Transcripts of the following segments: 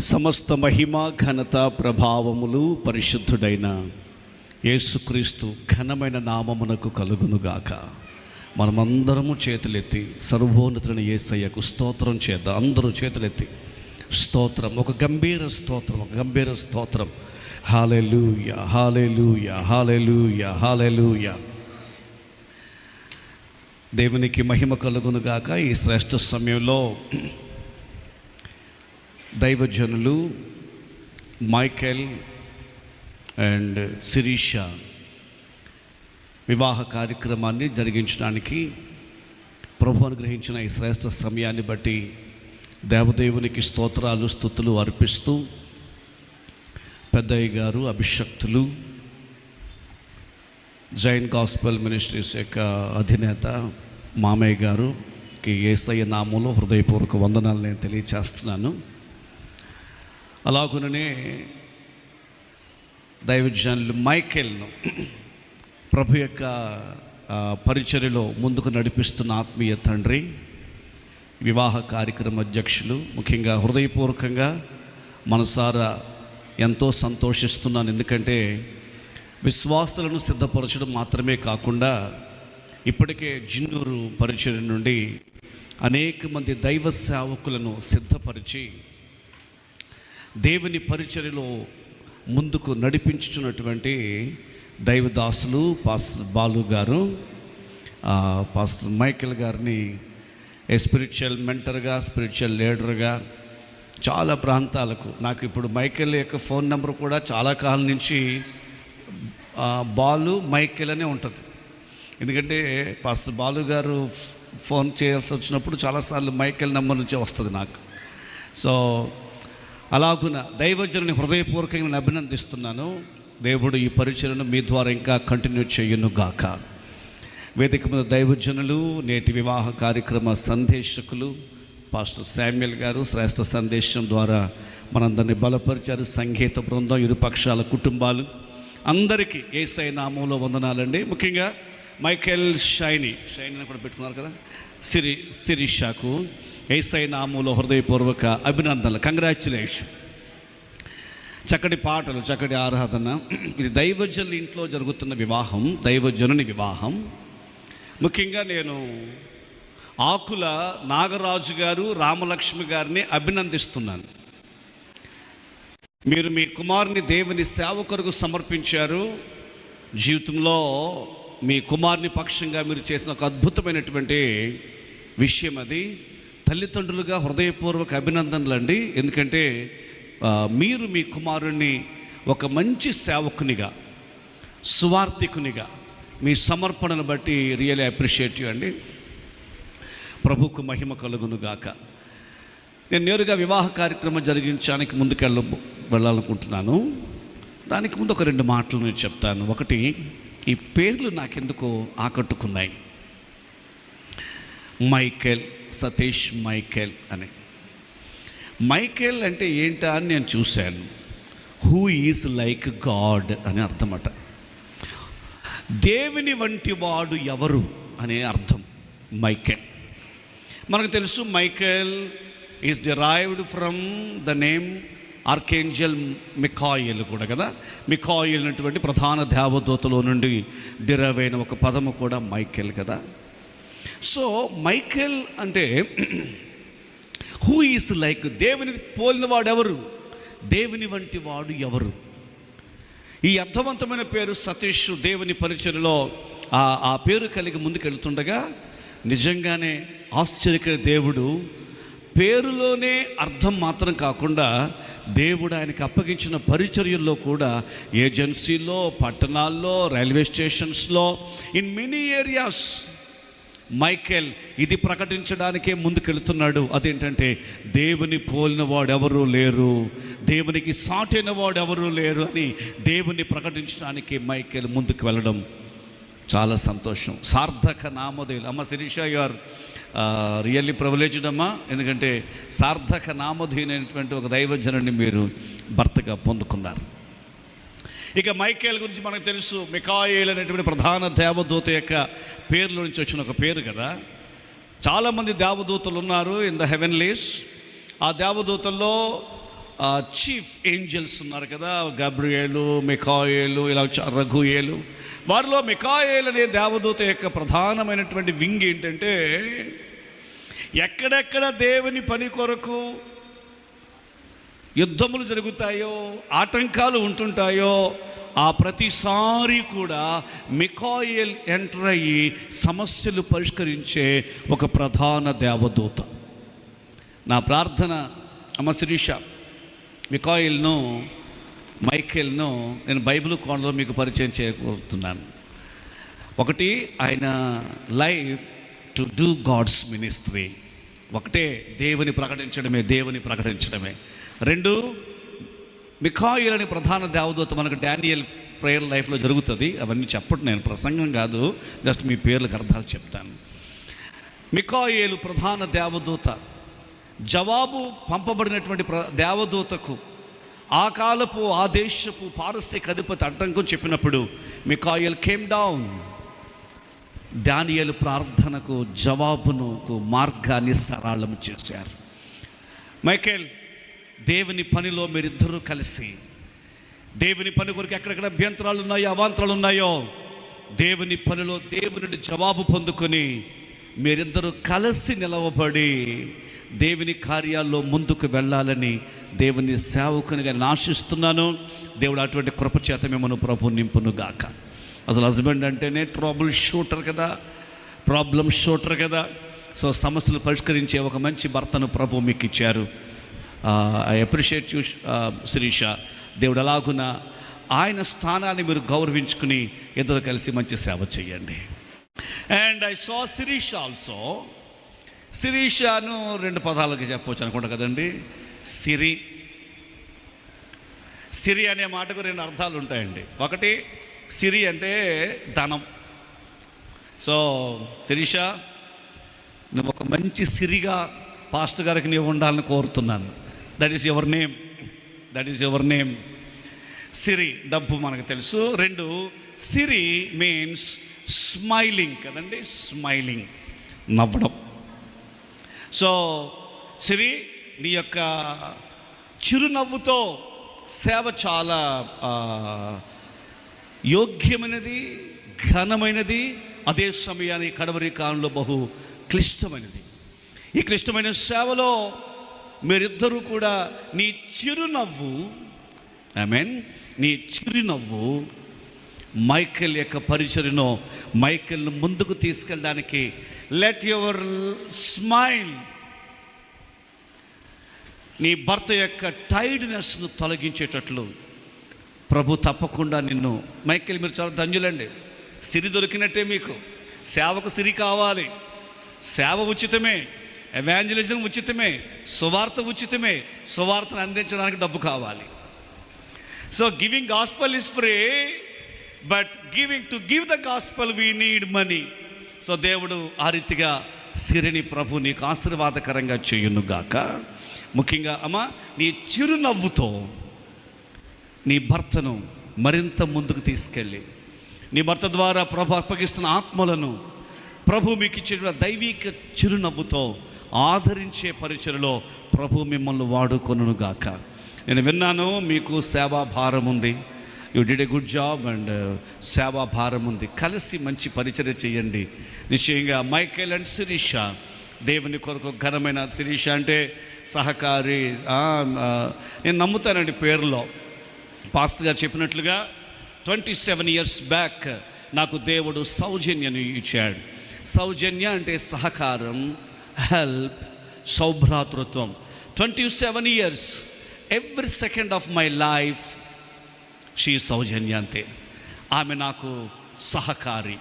సమస్త మహిమ ఘనత ప్రభావములు పరిశుద్ధుడైన యేసుక్రీస్తు ఘనమైన నామమునకు కలుగునుగాక. మనమందరము చేతులెత్తి సర్వోన్నతుని యేసయ్యకు స్తోత్రం చేద్దాం. అందరూ చేతులెత్తి స్తోత్రం. ఒక గంభీర స్తోత్రం ఒక గంభీర స్తోత్రం. Hallelujah hallelujah hallelujah hallelujah. దేవునికి మహిమ కలుగునుగాక ఈ శ్రేష్ఠ సమయంలో దైవజనులు మైకెల్ అండ్ శిరీష వివాహ కార్యక్రమాన్ని జరిగించడానికి ప్రభు అనుగ్రహించిన ఈ శ్రేష్ఠ సమయాన్ని బట్టి దేవదేవునికి స్తోత్రాలు స్థుతులు అర్పిస్తూ పెద్దయ్య గారు అభిషక్తులు జైన్ గాస్పల్ మినిస్ట్రీస్ యొక్క అధినేత మామయ్య గారుకి ఏసయ్య నామంలో హృదయపూర్వక వందనాలు నేను తెలియచేస్తున్నాను. అలాగుననే దైవజనులు మైకెల్ను ప్రభు యొక్క పరిచర్యలో ముందుకు నడిపిస్తున్న ఆత్మీయ తండ్రి వివాహ కార్యక్రమ అధ్యక్షులు ముఖ్యంగా హృదయపూర్వకంగా మనసారా ఎంతో సంతోషిస్తున్నాను. ఎందుకంటే విశ్వాసులను సిద్ధపరచడం మాత్రమే కాకుండా ఇప్పటికే జిన్నూరు పరిచయం నుండి అనేక మంది దైవ సేవకులను సిద్ధపరిచి దేవుని పరిచర్యలో ముందుకు నడిపించుచున్నటువంటి దైవదాసులు పాస్ బాలు గారు పాస్ మైకేల్ గారిని స్పిరిచువల్ మెంటర్గా స్పిరిచువల్ లీడర్గా చాలా ప్రాంతాలకు నాకు ఇప్పుడు మైకేల్ యొక్క ఫోన్ నెంబర్ కూడా చాలా కాలం నుంచి బాలు మైకేల్ అనే ఉంటుంది. ఎందుకంటే పాస్ బాలు గారు ఫోన్ చేయాల్సి వచ్చినప్పుడు చాలాసార్లు మైకేల్ నెంబర్ నుంచే వస్తుంది నాకు. సో అలాగున దైవజనుని హృదయపూర్వకంగా నేను అభినందిస్తున్నాను. దేవుడు ఈ పరిచయను మీ ద్వారా ఇంకా కంటిన్యూ చేయను గాక వేదిక మీద దైవజనులు నేటి వివాహ కార్యక్రమ సందేశకులు పాస్టర్ శామ్యుల్ గారు శ్రేష్ఠ సందేశం ద్వారా మనందరినీ బలపరిచారు. సంగీత బృందం ఇరుపక్షాల కుటుంబాలు. అందరికీ ఏసై నామంలో వందనాలండి. ముఖ్యంగా మైఖేల్ షైనీ షైనీ కూడా పెట్టుకున్నారు కదా. సిరి శిరీషాకు. ఏసై నామూలో హృదయపూర్వక అభినందనలు. కంగ్రాచులేషన్ చక్కటి పాటలు చక్కటి ఆరాధన. ఇది దైవజనుల ఇంట్లో జరుగుతున్న వివాహం దైవజనుని వివాహం. ముఖ్యంగా నేను ఆకుల నాగరాజు గారు రామలక్ష్మి గారిని అభినందిస్తున్నాను. మీరు మీ కుమారుని దేవుని సేవకొరకు సమర్పించారు. జీవితంలో మీ కుమారుని పక్షంగా మీరు చేసిన ఒక అద్భుతమైనటువంటి విషయం అది. తల్లిదండ్రులుగా హృదయపూర్వక అభినందనలు అండి ఎందుకంటే మీరు మీ కుమారుణ్ణి ఒక మంచి సేవకునిగా సువార్థికునిగా మీ సమర్పణను బట్టి రియలీ అప్రిషియేట్ యూ అండి. ప్రభుకు మహిమ కలుగును గాక. నేను నేరుగా వివాహ కార్యక్రమం జరిగించడానికి ముందుకెళ్ళ వెళ్ళాలనుకుంటున్నాను. దానికి ముందు ఒక రెండు మాటలు నేను చెప్తాను. ఒకటి ఈ పేర్లు నాకెందుకో ఆకట్టుకున్నాయి. మైకేల్ సతీష్ మైకేల్ అని. మైకేల్ అంటే ఏంటా అని నేను చూశాను. హూ ఈజ్ లైక్ గాడ్ అని అర్థమట. దేవుని వంటి వాడు ఎవరు అనే అర్థం మైకేల్. మనకు తెలుసు Michael is derived from the name archangel Mikail కూడా కదా. మికాయిల్ అనేటువంటి ప్రధాన దేవదూతలో నుండి డిరైవ్ అయిన ఒక పదము కూడా మైకేల్ కదా. సో మైకేల్ అంటే హూ ఈస్ లైక్ దేవుని పోలినవాడు ఎవరు? దేవుని వంటి వాడు ఎవరు? ఈ అర్థవంతమైన పేరు సతీష్ దేవుని పరిచయలో ఆ పేరు కలిగి ముందుకెళ్తుండగా నిజంగానే ఆశ్చర్యకర దేవుడు పేరులోనే అర్థం మాత్రం కాకుండా దేవుడు ఆయనకి అప్పగించిన పరిచర్యల్లో కూడా ఏజెన్సీలో పట్టణాల్లో రైల్వే స్టేషన్స్లో ఇన్ మెనీ ఏరియాస్ మైకేల్ ఇది ప్రకటించడానికే ముందుకెళ్తున్నాడు. అదేంటంటే దేవుని పోలిన వాడు ఎవరూ లేరు. దేవునికి సాటైన వాడు ఎవరూ లేరు అని దేవుని ప్రకటించడానికి మైకేల్ ముందుకు వెళ్ళడం చాలా సంతోషం. సార్థక నామోదయులు అమ్మ శిరీష గారు రియల్లీ ప్రివిలేజ్డ్ అమ్మా. ఎందుకంటే సార్థక నామధీనైనటువంటి ఒక దైవజనుని మీరు భర్తగా పొందుకున్నారు. ఇక మైకేల్ గురించి మనకు తెలుసు మికాయేల్ అనేటువంటి ప్రధాన దేవదూత యొక్క పేర్ల నుంచి వచ్చిన ఒక పేరు కదా. చాలామంది దేవదూతలు ఉన్నారు ఇన్ ద హెవెన్లీస్ ఆ దేవదూతల్లో చీఫ్ ఏంజల్స్ ఉన్నారు కదా గబ్రియేలు మికాయేలు ఇలా రఘుయేలు. వారిలో మికాయేల్ అనే దేవదూత యొక్క ప్రధానమైనటువంటి వింగ్ ఏంటంటే ఎక్కడెక్కడ దేవుని పని కొరకు యుద్ధములు జరుగుతాయో ఆటంకాలు ఉంటుంటాయో ఆ ప్రతిసారి కూడా మికాయిల్ ఎంటర్ అయ్యి సమస్యలు పరిష్కరించే ఒక ప్రధాన దేవదూత. నా ప్రార్థన అమ్మ శిరీష మికాయిల్ను మైకేల్ను నేను బైబిల్ కోణంలో మీకు పరిచయం చేయబోతున్నాను. ఒకటి ఆయన life to do God's ministry. ఒకటే దేవుని ప్రకటించడమే దేవుని ప్రకటించడమే. రెండు మిఖాయిల్ అనే ప్రధాన దేవదూత మనకు డానియల్ ప్రేయర్ లైఫ్లో జరుగుతుంది. అవన్నీ చెప్పడం నేను ప్రసంగం కాదు. జస్ట్ మీ పేర్లకు అర్థాలు చెప్తాను. మికాయేలు ప్రధాన దేవదూత. జవాబు పంపబడినటువంటి ప్ర దేవదూతకు ఆ కాలపు ఆ దేశపు పారస్యక అధిపతి అడ్డంకం చెప్పినప్పుడు మిఖాయిల్ కేమ్ డౌన్ దానియలు ప్రార్థనకు జవాబునుకు మార్గాన్ని సరళం చేశారు. మైకేల్ దేవుని పనిలో మీరిద్దరూ కలిసి దేవుని పని కొరకు ఎక్కడెక్కడ అభ్యంతరాలు ఉన్నాయో అవాంతరాలు ఉన్నాయో దేవుని పనిలో దేవుని జవాబు పొందుకొని మీరిద్దరూ కలిసి నిలవబడి దేవుని కార్యాల్లో ముందుకు వెళ్ళాలని దేవుని సేవకునిగా నాశిస్తున్నాను దేవుడు అటువంటి కృపచేత మిమ్మల్ని ప్రభు నింపును గాక అసలు హస్బెండ్ అంటేనే ట్రబుల్ షూటర్ కదా ప్రాబ్లం షూటర్ కదా. సో సమస్యలు పరిష్కరించే ఒక మంచి భర్తను ప్రభు మీకు ఇచ్చారు. I appreciate you Sirisha. దేవుడు అలాగున ఆయన స్థానాన్ని మీరు గౌరవించుకుని ఇద్దరు కలిసి మంచి సేవ చేయండి. And I saw Sirisha also శిరీషను రెండు పదాలకి చెప్పవచ్చు అనుకుంటా కదండి. సిరి. సిరి అనే మాటకు రెండు అర్థాలు ఉంటాయండి. ఒకటి సిరి అంటే ధనం. సో శిరీష నువ్వు ఒక మంచి సిరిగా పాస్టర్ గారికి నీవు ఉండాలని కోరుతున్నాను. That is your name that is your name సిరి డబ్బు మనకు తెలుసు. రెండు సిరి మీన్స్ స్మైలింగ్ కదండి? స్మైలింగ్ నవ్వడం. సో సిరి నీ యొక్క చిరునవ్వుతో సేవ చాలా యోగ్యమైనది ఘనమైనది అదే సమయానికి కడవరి కాలంలో బహు క్లిష్టమైనది. ఈ క్లిష్టమైన సేవలో మీరిద్దరూ కూడా నీ చిరునవ్వు ఐ మీన్ నీ చిరునవ్వు మైకెల్ యొక్క పరిచయను మైకెల్ను ముందుకు తీసుకెళ్ళడానికి లెట్ యువర్ స్మైల్. నీ భర్త యొక్క టైర్డ్నెస్ను తొలగించేటట్లు ప్రభు తప్పకుండా నిన్ను. మైకేల్ మీరు చాలా ధన్యులండి. సిరి దొరికినట్టే మీకు. సేవకు సిరి కావాలి. సేవ ఉచితమే. ఎవాంజలిజం ఉచితమే. సువార్త ఉచితమే. సువార్తను అందించడానికి డబ్బు కావాలి. So giving gospel is free but giving to give the gospel we need money so దేవుడు ఆ రీతిగా సిరిని ప్రభు నీకు ఆశీర్వాదకరంగా చేయునుగాక. ముఖ్యంగా అమ్మ నీ చిరునవ్వుతో నీ భర్తను మరింత ముందుకు తీసుకెళ్ళి. నీ భర్త ద్వారా ప్రభు అప్పగిస్తున్న ఆత్మలను ప్రభు మీకు ఇచ్చిన దైవిక చిరునవ్వుతో ఆదరించే పరిచయలో ప్రభు మిమ్మల్ని వాడుకొనును గాక నేను విన్నాను మీకు సేవా భారం ఉంది. You did a good job and సేవా భారం ఉంది. కలిసి మంచి పరిచర్య చేయండి. నిశ్చయంగా మైకేల్ అండ్ శిరీష దేవుని కొరకు ఘనమైన శిరీష అంటే సహకారి నేను నమ్ముతానండి పేరులో. పాస్టర్ గారు చెప్పినట్లుగా ట్వంటీ సెవెన్ ఇయర్స్ బ్యాక్ నాకు దేవుడు సౌజన్యను ఇచ్చాడు. సౌజన్య అంటే సహకారం help సౌభ్రాతృత్వం. Twenty seven years every second of my life she Soujanya అంతే. ఆమె నాకు సహకారి.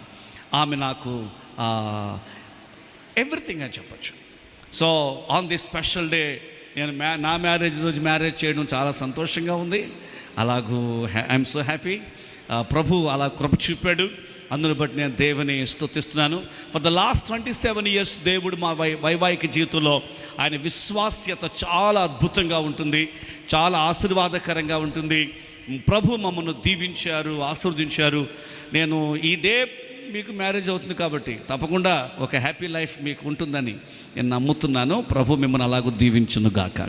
ఆమె నాకు ఎవ్రీథింగ్ అని చెప్పచ్చు. So on this special day నేను మ్యా నా మ్యారేజ్ రోజు మ్యారేజ్ చేయడం చాలా సంతోషంగా ఉంది. అలాగూ ఐఎమ్ సో హ్యాపీ ప్రభు అలా కృప చూపాడు. అందును బట్టి నేను దేవుని స్థుతిస్తున్నాను for the last twenty seven years దేవుడు మా వై వైవాహిక జీవితంలో ఆయన విశ్వాస్యత చాలా అద్భుతంగా ఉంటుంది. చాలా ఆశీర్వాదకరంగా ఉంటుంది. ప్రభు మమ్మల్ని దీవించారు ఆశీర్వదించారు. నేను ఇదే మీకు మ్యారేజ్ అవుతుంది కాబట్టి తప్పకుండా ఒక హ్యాపీ లైఫ్ మీకు ఉంటుందని నేను నమ్ముతున్నాను. ప్రభు మిమ్మల్ని అలాగూ దీవించును గాక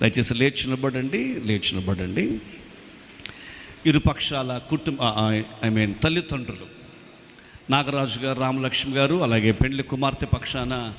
దయచేసి లేచి నిలబడండి లేచి నిలబడండి. ఇరు పక్షాల కుటుంబ ఐ మీన్ తల్లిదండ్రులు. నాగరాజు గారు రామలక్ష్మి గారు అలాగే పెండ్లి కుమార్తె పక్షాన